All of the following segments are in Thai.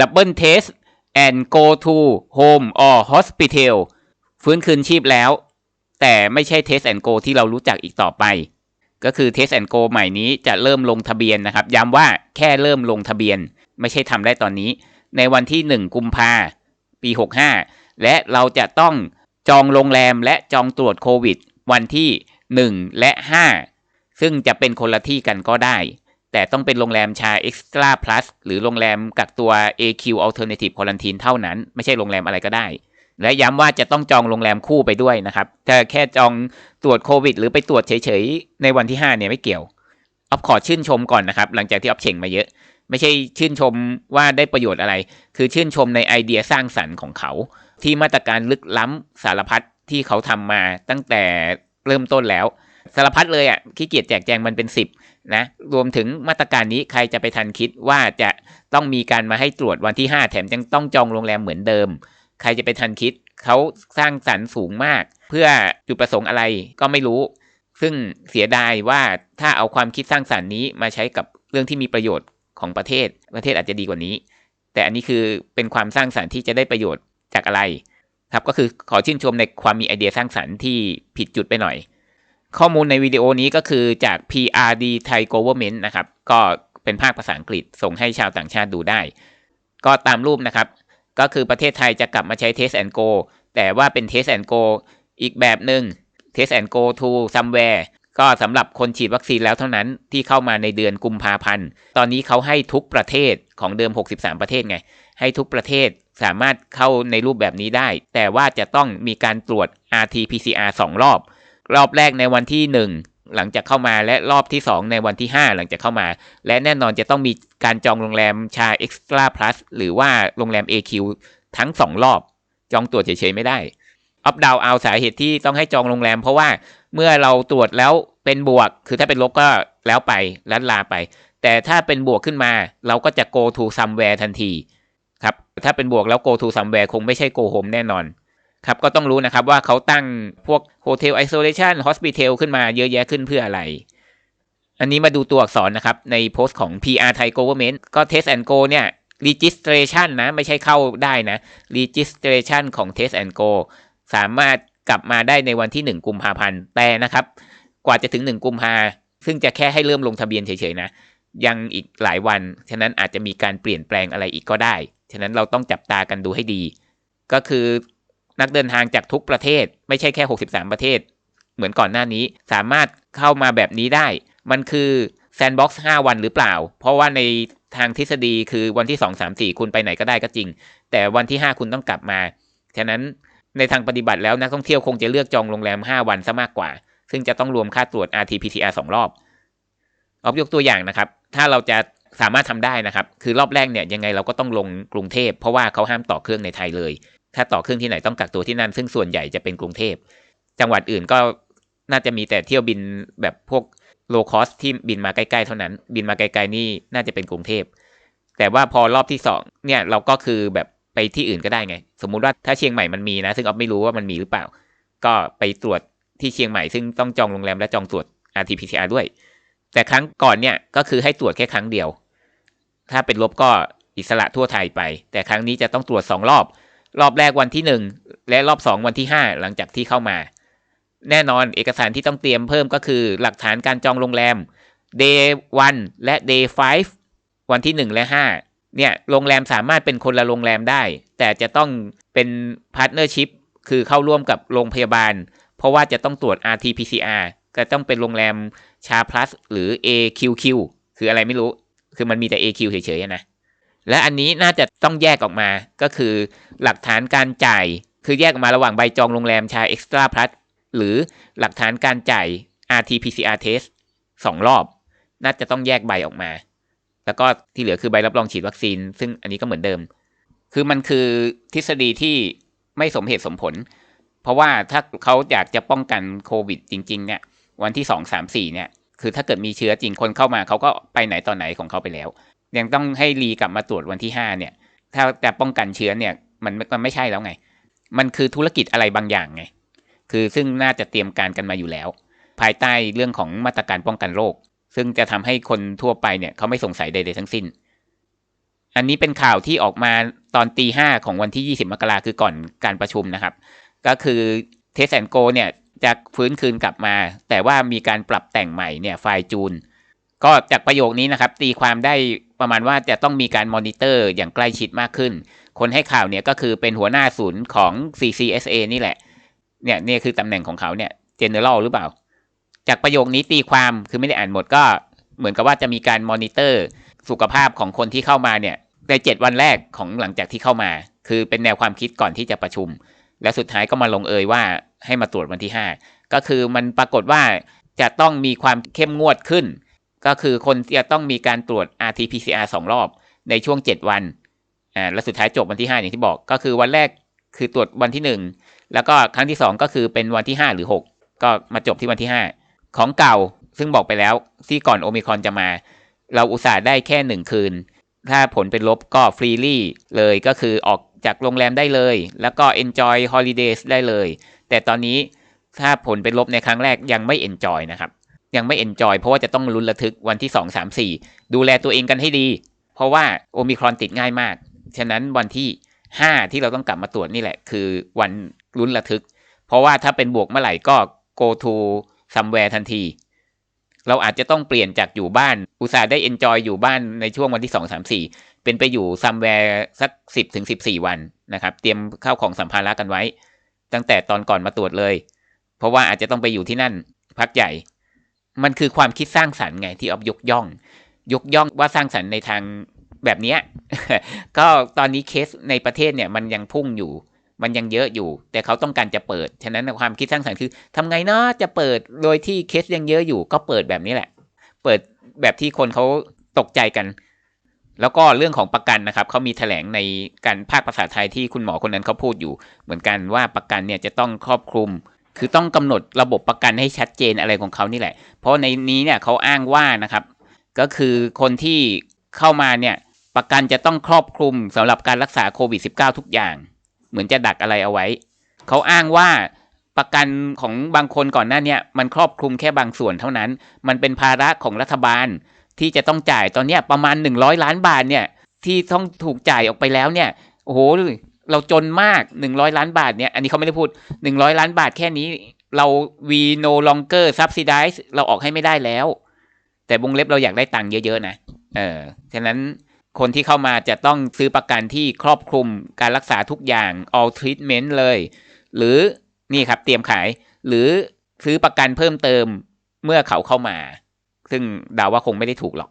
double test and go to home or hospital ฟื้นคืนชีพแล้ว แต่ไม่ใช่ test and go ที่เรารู้จักอีกต่อไป ก็คือ test and go ใหม่นี้จะเริ่มลงทะเบียนนะครับ ย้ำว่าแค่เริ่มลงทะเบียน ไม่ใช่ทำได้ตอนนี้ ในวันที่ 1 กุมภาปี 65 และเราจะต้องจองโรงแรมและจองตรวจโควิด วันที่ 1 และ 5 ซึ่งจะเป็นคนละที่กันก็ได้ แต่ต้องเป็นโรงแรมชา Extra Plus หรือโรงแรมกักตัว AQ Alternative Quarantine เท่านั้น ไม่ใช่โรงแรมอะไรก็ได้ และย้ำว่าจะต้องจองโรงแรมคู่ไปด้วยนะครับ ถ้าแค่จองตรวจโควิด หรือไปตรวจเฉยๆ ในวันที่ 5 เนี่ยไม่เกี่ยวออฟขอชื่นชมก่อนนะครับ หลังจากที่ออฟเฉ่งมาเยอะ ไม่ใช่ชื่นชมว่าได้ประโยชน์อะไร คือชื่นชมในไอเดียสร้างสรรค์ของเขา ที่มาตรการลึกล้ำสารพัดที่เขาทำมาตั้งแต่เริ่มต้นแล้ว สารพัดเลยอะขี้เกียจแจกแจงมันเป็นสิบ นะรวมถึงมาตรการนี้ใครจะไปทันคิดว่าจะต้องมีการมาให้ตรวจวันที่ 5 แถมยังต้องจองโรงแรมเหมือนเดิม ใครจะไปทันคิดเขาสร้างสรรค์สูงมาก เพื่อจุดประสงค์อะไรก็ไม่รู้ ซึ่งเสียดายว่าถ้าเอาความคิดสร้างสรรค์นี้มาใช้กับเรื่องที่มีประโยชน์ของประเทศประเทศอาจจะดีกว่านี้ แต่อันนี้คือเป็นความสร้างสรรค์ที่จะได้ประโยชน์จากอะไร ครับก็คือขอชื่นชมในความมีไอเดียสร้างสรรค์ที่ผิดจุดไปหน่อย ข้อมูลในวิดีโอนี้ก็คือจาก PRD Thai Government นะครับ ก็เป็นภาคภาษาอังกฤษส่งให้ชาวต่างชาติดูได้ ก็ตามรูปนะครับ ก็คือประเทศไทยจะกลับมาใช้ Test and Go แต่ว่าเป็น Test and Go อีกแบบหนึ่ง Test and Go to somewhere ก็สำหรับคนฉีดวัคซีนแล้วเท่านั้นที่เข้ามาในเดือนกุมภาพันธ์ ตอนนี้เขาให้ทุกประเทศของเดิม 63 ประเทศไง ให้ทุกประเทศสามารถเข้าในรูปแบบนี้ได้ แต่ว่าจะต้องมีการตรวจ RT-PCR 2 รอบ รอบแรกในวันที่ 1 หลังจากเข้ามาและรอบที่ 2 ในวันที่ 5 หลังจากเข้ามา และแน่นอนจะต้องมีการจองโรงแรมชา Extra Plus หรือว่าโรงแรม AQ ทั้ง 2 รอบ จองตรวจเฉยๆไม่ได้อัปดาวเอาสาเหตุที่ต้องให้จองโรงแรม เพราะว่าเมื่อเราตรวจแล้วเป็นบวก คือถ้าเป็นลบก็แล้วไปลัดลาไป แต่ถ้าเป็นบวกขึ้นมา เราก็จะ go to somewhere ทันทีครับถ้าเป็นบวกแล้ว go to somewhere คงไม่ใช่ go home แน่นอน ครับก็ต้องรู้นะครับว่าเขาตั้งพวก hotel isolation hospital ขึ้นมาเยอะแยะขึ้นเพื่ออะไร อันนี้มาดูตัวอักษรนะครับ ในโพสต์ของ PR Thai Government ก็ Test and Go เนี่ย registration นะ ไม่ใช่เข้าได้นะ registration ของ Test and Go สามารถกลับมาได้ในวันที่ 1 กุมภาพันธ์แต่นะครับ กว่าจะถึง 1 กุมภาซึ่งจะแค่ให้เริ่มลงทะเบียนเฉยๆนะ ยังอีกหลายวัน ฉะนั้นอาจจะมีการเปลี่ยนแปลงอะไรอีกก็ได้ ฉะนั้นเราต้องจับตากันดูให้ดี ก็คือ นักเดินทางจากทุกประเทศ ไม่ใช่แค่ 63 ประเทศ เหมือนก่อนหน้านี้สามารถเข้ามาแบบนี้ได้ มันคือแซนด์บ็อกซ์5วันหรือเปล่า เพราะว่าในทางทฤษฎีคือวันที่ 2 3 4 คุณไปไหนก็ได้ก็จริง แต่วันที่ 5 คุณต้องกลับมา ฉะนั้นในทางปฏิบัติแล้วนักท่องเที่ยวคงจะเลือกจองโรงแรม 5 วันซะมากกว่า ซึ่งจะต้องรวมค่าตรวจ RT-PCR 2 รอบออบยกตัวอย่างนะครับ ถ้าเราจะสามารถทำได้นะครับ คือรอบแรกเนี่ยยังไงเราก็ต้องลงกรุงเทพ เพราะว่าเขาห้ามต่อเครื่องในไทยเลย ถ้าต่อเครื่องที่ไหนต้องกักตัวที่นั่น ซึ่งส่วนใหญ่จะเป็นกรุงเทพ จังหวัดอื่นก็น่าจะมีแต่เที่ยวบินแบบพวกโลคอสที่บินมาใกล้ๆเท่านั้น บินมาไกลๆนี่น่าจะเป็นกรุงเทพ แต่ว่าพอรอบที่สองเนี่ยเราก็คือแบบไปที่อื่นก็ได้ไง สมมุติว่าถ้าเชียงใหม่มันมีนะ ซึ่งออฟไม่รู้ว่ามันมีหรือเปล่า ก็ไปตรวจที่เชียงใหม่ ซึ่งต้องจองโรงแรมและจองตรวจ RT-PCR ด้วย แต่ครั้งก่อนเนี่ยก็คือให้ตรวจแค่ครั้งเดียว ถ้าเป็นลบก็อิสระทั่วไทยไป แต่ครั้งนี้จะต้องตรวจสองรอบ รอบแรกวันที่หนึ่งและรอบสองวันที่ห้าหลังจากที่เข้ามา แน่นอนเอกสารที่ต้องเตรียมเพิ่มก็คือหลักฐานการจองโรงแรม day 1 และ day 5 วันที่ 1 และ 5 เนี่ยโรงแรมสามารถเป็นคนละโรงแรมได้ แต่จะต้องเป็นพาร์ทเนอร์ชิพคือเข้าร่วมกับโรงพยาบาล เพราะว่าจะต้องตรวจ RT-PCR ก็ต้องเป็นโรงแรมชา plus หรือ AQQ คืออะไรไม่รู้ คือมันมีแต่ AQ เฉยๆนะ และอันนี้น่าจะต้องแยกออกมาก็คือหลักฐานการจ่าย คือแยกออกมาระหว่างใบจองโรงแรมชา Extra Plus หรือหลักฐานการจ่าย RT-PCR test สองรอบ น่าจะต้องแยกใบออกมา แล้วก็ที่เหลือคือใบรับรองฉีดวัคซีน ซึ่งอันนี้ก็เหมือนเดิม คือมันคือทฤษฎีที่ไม่สมเหตุสมผล เพราะว่าถ้าเขาอยากจะป้องกันโควิดจริง ๆ เนี่ย วันที่สองสามสี่เนี่ย คือถ้าเกิดมีเชื้อจริงคนเข้ามาเขาก็ไปไหนตอนไหนของเขาไปแล้ว ยังต้องให้รีกลับมาตรวจวันที่ห้าเนี่ย ถ้าจะป้องกันเชื้อเนี่ยมันมันไม่ใช่แล้วไง มันคือธุรกิจอะไรบางอย่างไง คือซึ่งน่าจะเตรียมการกันมาอยู่แล้ว ภายใต้เรื่องของมาตรการป้องกันโรคซึ่งจะทำให้คนทั่วไปเนี่ยเขาไม่สงสัยใดๆทั้งสิ้น อันนี้เป็นข่าวที่ออกมาตอนตีห้าของวันที่ 20 มกราคือก่อนการประชุมนะครับ ก็คือเทสแอนโกเนี่ยจะฟื้นคืนกลับมา แต่ว่ามีการปรับแต่งใหม่เนี่ยไฟล์จูน ก็จากประโยคนี้นะครับ ตีความได้ ประมาณว่าจะต้องมีการมอนิเตอร์อย่างใกล้ชิดมากขึ้น คนให้ข่าวเนี่ยก็คือเป็นหัวหน้าศูนย์ของ CCSA นี่แหละ เนี่ยนี่คือตำแหน่งของเขาเนี่ย general หรือเปล่า จากประโยคนี้ตีความคือไม่ได้อ่านหมดก็เหมือนกับว่าจะมีการมอนิเตอร์สุขภาพของคนที่เข้ามาเนี่ยในเจ็ดวันแรกของหลังจากที่เข้ามา คือเป็นแนวความคิดก่อนที่จะประชุม และสุดท้ายก็มาลงเอยว่าให้มาตรวจวันที่ 5 ก็คือมันปรากฏว่าจะต้องมีความเข้มงวดขึ้น ก็คือคนจะต้องมีการตรวจ RT-PCR สองรอบในช่วง 7 วันอ่าและสุดท้ายจบวันที่ 5 อย่างที่บอก ก็คือวันแรกคือตรวจวันที่ 1 แล้วก็ครั้งที่ 2 ก็คือเป็นวันที่ 5 หรือ 6 ก็มาจบที่วันที่ 5 ของเก่าซึ่งบอกไปแล้วที่ก่อนโอมิครอนจะมา เราอุตส่าห์ได้แค่ 1 คืน ถ้าผลเป็นลบก็ฟรีลี่เลยก็คือออกจากโรงแรมได้เลย แล้วก็ enjoy holidays ได้เลย แต่ตอนนี้ถ้าผลเป็นลบในครั้งแรกยังไม่ enjoy นะครับ ยังไม่ enjoy เพราะว่าจะต้องลุ้นระทึกวันที่2 3 4ดูแลตัวเองกันให้ดี เพราะว่าโอมิครอนติดง่ายมาก ฉะนั้นวันที่5ที่เราต้องกลับมาตรวจนี่แหละ คือวันลุ้นระทึก เพราะว่าถ้าเป็นบวกเมื่อไหร่ก็ go to somewhere ทันที เราอาจจะต้องเปลี่ยนจากอยู่บ้าน อุตส่าห์ได้ enjoy อยู่บ้านในช่วงวันที่2 3 4เป็นไปอยู่ซัมแวร์สัก10ถึง14วันนะครับ เตรียมข้าวของสัมภาระกันไว้ ตั้งแต่ตอนก่อนมาตรวจเลย เพราะว่าอาจจะต้องไปอยู่ที่นั่น พักใหญ่ มันคือความคิดสร้างสรรค์ไงที่ออฟยกย่อง ยกย่องว่าสร้างสรรค์ในทางแบบนี้ก็ตอนนี้เคสในประเทศเนี่ยมันยังพุ่งอยู่ มันยังเยอะอยู่ แต่เขาต้องการจะเปิด ฉะนั้นความคิดสร้างสรรค์คือทำไงเนาะจะเปิดโดยที่เคสยังเยอะอยู่ ก็เปิดแบบนี้แหละ เปิดแบบที่คนเขาตกใจกัน แล้วก็เรื่องของประกันนะครับเขามีแถลงในการภาคภาษาไทยที่คุณหมอคนนั้นเขาพูดอยู่ เหมือนกันว่าประกันเนี่ยจะต้องครอบคลุม คือต้องกำหนดระบบประกันให้ชัดเจนอะไรของเขานี่แหละ เพราะในนี้เนี่ยเขาอ้างว่านะครับ ก็คือคนที่เข้ามาเนี่ยประกันจะต้องครอบคลุมสำหรับการรักษาโควิด -19 ทุกอย่าง เหมือนจะดักอะไรเอาไว้ เขาอ้างว่าประกันของบางคนก่อนหน้าเนี่ยมันครอบคลุมแค่บางส่วนเท่านั้น มันเป็นภาระของรัฐบาลที่จะต้องจ่ายตอนนี้ประมาณ 100 ล้านบาทเนี่ยที่ต้องถูกจ่ายออกไปแล้วเนี่ยโอ้โห เราจนมาก100ล้านบาทเนี่ย อันนี้เขาไม่ได้พูด100ล้านบาทแค่นี้ เรา we no longer subsidize เราออกให้ไม่ได้แล้ว แต่วงเล็บเราอยากได้ตังค์เยอะๆนะ เออ ฉะนั้นคนที่เข้ามาจะต้องซื้อประกันที่ครอบคลุมการรักษาทุกอย่าง all treatment เลย หรือนี่ครับเตรียมขาย หรือซื้อประกันเพิ่มเติมเมื่อเขาเข้ามา ซึ่งดาว่าคงไม่ได้ถูกหรอก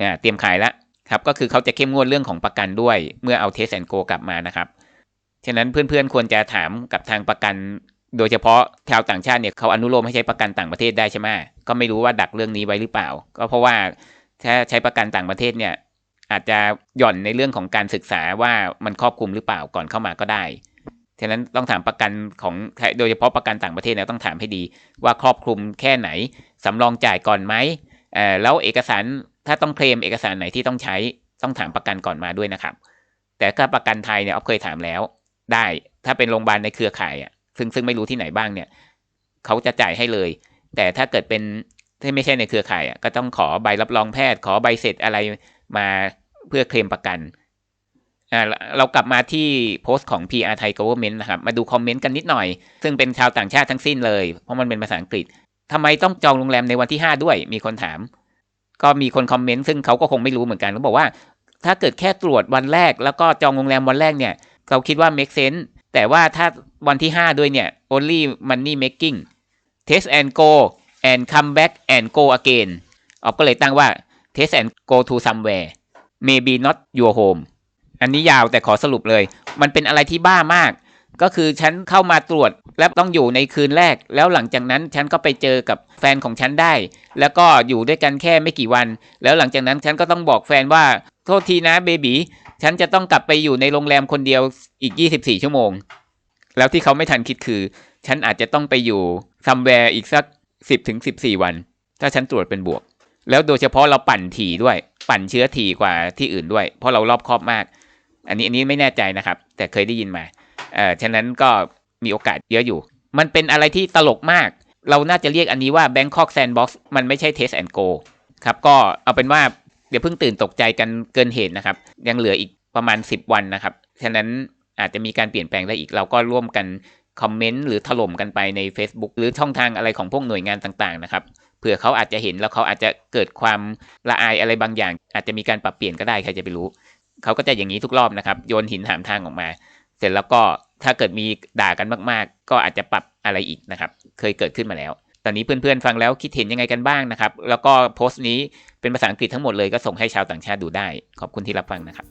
อ่าเตรียมขายแล้ว ครับก็คือเขาจะเข้มงวดเรื่องของประกันด้วย เมื่อเอาเทสแอนโกกลับมานะครับ ฉะนั้นเพื่อนๆควรจะถามกับทางประกัน โดยเฉพาะชาวต่างชาติเนี่ยเขาอนุโลมให้ใช้ประกันต่างประเทศได้ใช่ไหมก็ไม่รู้ว่าดักเรื่องนี้ไว้หรือเปล่า ก็เพราะว่าถ้าใช้ประกันต่างประเทศเนี่ยอาจจะหย่อนในเรื่องของการศึกษาว่ามันครอบคลุมหรือเปล่าก่อนเข้ามาก็ได้ ฉะนั้นต้องถามประกันของโดยเฉพาะประกันต่างประเทศเนี่ยต้องถามให้ดีว่าครอบคลุมแค่ไหนสำรองจ่ายก่อนไหมเออแล้วเอกสาร ถ้าต้องเคลมเอกสารไหนที่ต้องใช้ต้องถามประกันก่อนมาด้วยนะครับ แต่ถ้าประกันไทยเนี่ยออฟเคยถามแล้ว ได้ถ้าเป็นโรงพยาบาลในเครือข่ายอะซึ่งซึ่งไม่รู้ที่ไหนบ้างเนี่ยเขาจะจ่ายให้เลย แต่ถ้าเกิดเป็นที่ไม่ใช่ในเครือข่ายอะก็ต้องขอใบรับรองแพทย์ ขอใบเสร็จอะไรมาเพื่อเคลมประกันอ่าเรากลับมาที่โพสต์ของ PR ไทย Government นะครับ มาดูคอมเมนต์กันนิดหน่อย ซึ่งเป็นชาวต่างชาติทั้งสิ้นเลย เพราะมันเป็นภาษาอังกฤษทำไมต้องจองโรงแรมในวันที่ 5 ด้วย มีคนถาม ก็มีคนคอมเมนต์ซึ่งเขาก็คงไม่รู้เหมือนกันเขาบอกว่า ถ้าเกิดแค่ตรวจวันแรก แล้วก็จองโรงแรมวันแรกเนี่ยเราคิดว่า make sense แต่ว่าถ้าวันที่ 5 ด้วยเนี่ย only money making test and go and come back and go again ออกก็เลยตั้งว่า test and go to somewhere maybe not your home อันนี้ยาวแต่ขอสรุปเลย มันเป็นอะไรที่บ้ามาก ก็คือฉันเข้ามาตรวจแล้วต้องอยู่ในคืนแรก แล้วหลังจากนั้นฉันก็ไปเจอกับแฟนของฉันได้ แล้วก็อยู่ด้วยกันแค่ไม่กี่วัน แล้วหลังจากนั้นฉันก็ต้องบอกแฟนว่าโทษทีนะเบบีฉันจะต้องกลับไปอยู่ในโรงแรมคนเดียวอีก 24 ชั่วโมง แล้วที่เขาไม่ทันคิดคือ ฉันอาจจะต้องไปอยู่ซัมแวร์อีกสัก 10ถึง14 วัน ถ้าฉันตรวจเป็นบวก แล้วโดยเฉพาะเราปั่นถี่ด้วย ปั่นเชื้อถี่กว่าที่อื่นด้วย เพราะเรารอบคอบมาก อันนี้อันนี้ไม่แน่ใจนะครับ แต่เคยได้ยินมา เออฉะนั้นก็มีโอกาสเยอะอยู่ มันเป็นอะไรที่ตลกมาก เราน่าจะเรียกอันนี้ว่า Bangkok Sandbox มันไม่ใช่ Test and Go ครับ ก็เอาเป็นว่าเดี๋ยวเพิ่งตื่นตกใจกันเกินเหตุนะครับ ยังเหลืออีกประมาณ 10 วันนะครับ ฉะนั้นอาจจะมีการเปลี่ยนแปลงได้อีก เราก็ร่วมกันคอมเมนต์หรือถล่มกันไปใน Facebook หรือช่องทางอะไรของพวกหน่วยงานต่างๆนะครับเผื่อเขาอาจจะเห็นแล้วเขาอาจจะเกิดความละอายอะไรบางอย่าง อาจจะมีการปรับเปลี่ยนก็ได้ใครจะไปรู้ เขาก็จะอย่างนี้ทุกรอบนะครับ โยนหินถามทางออกมา เสร็จแล้วก็ ถ้าเกิดมีด่ากันมากๆ ก็อาจจะปรับอะไรอีกนะครับ เคยเกิดขึ้นมาแล้ว ตอนนี้เพื่อนๆฟังแล้วคิดเห็นยังไงกันบ้างนะครับ แล้วก็โพสต์นี้เป็นภาษาอังกฤษทั้งหมดเลยก็ส่งให้ชาวต่างชาติดูได้ ขอบคุณที่รับฟังนะครับ